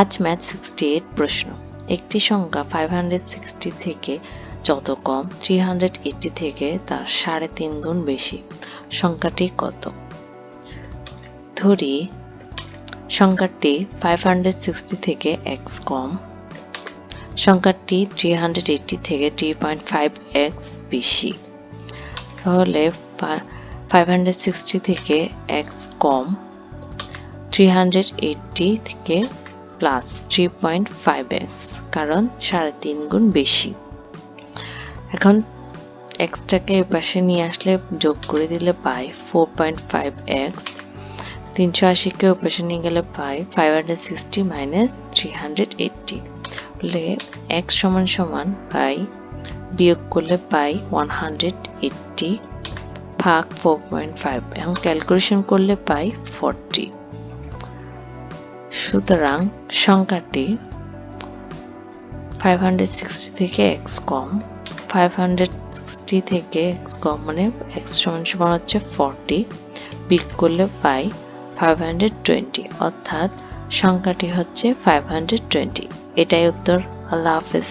আজ math sixty eight প্রশ্ন। একটি সংখ্যা ফাইভ হান্ড্রেড সিক্সটি থেকে যত কম থ্রি হান্ড্রেড এইটটি থেকে তার সাড়ে তিন গুণ বেশি। সংখ্যাটি কত? ধরি, সংখ্যাটি ফাইভ হান্ড্রেড সিক্সটি থেকে এক্স কম, সংখ্যাটি থ্রি হান্ড্রেড এইটটি থেকে থ্রি পয়েন্ট ফাইভ এক্স বেশি। তাহলে ফাইভ হান্ড্রেড সিক্সটি থেকে এক্স কম থ্রি হান্ড্রেড এইটটি থেকে plus three point five x কারণ সাড়ে তিন গুণ বেশি। এখন এক্সটাকে এ পাশে নিয়ে আসলে যোগ করে দিলে পাই ফোর পয়েন্ট ফাইভ এক্স তিনশো আশিকে পাশে নিয়ে গেলে পাই five hundred sixty minus three hundred eighty বলে এক্স সমান সমান পাই, বিয়োগ করলে পাই ওয়ান হান্ড্রেড এইটটি ভাগ ফোর পয়েন্ট ফাইভ এবং ক্যালকুলেশন করলে পাই ফোরটি সুতরাং সংখ্যাটি ফাইভ হান্ড্রেড সিক্সটি থেকে এক্স কম। ফাইভ হান্ড্রেড সিক্সটি থেকে এক্স কম মানে এক্স সমান সমান হচ্ছে ফর্টি বিক করলে পাই ফাইভ হান্ড্রেড টোয়েন্টি অর্থাৎ সংখ্যাটি হচ্ছে ফাইভ হান্ড্রেড টোয়েন্টি এটাই উত্তর। আল্লাহ হাফেজ।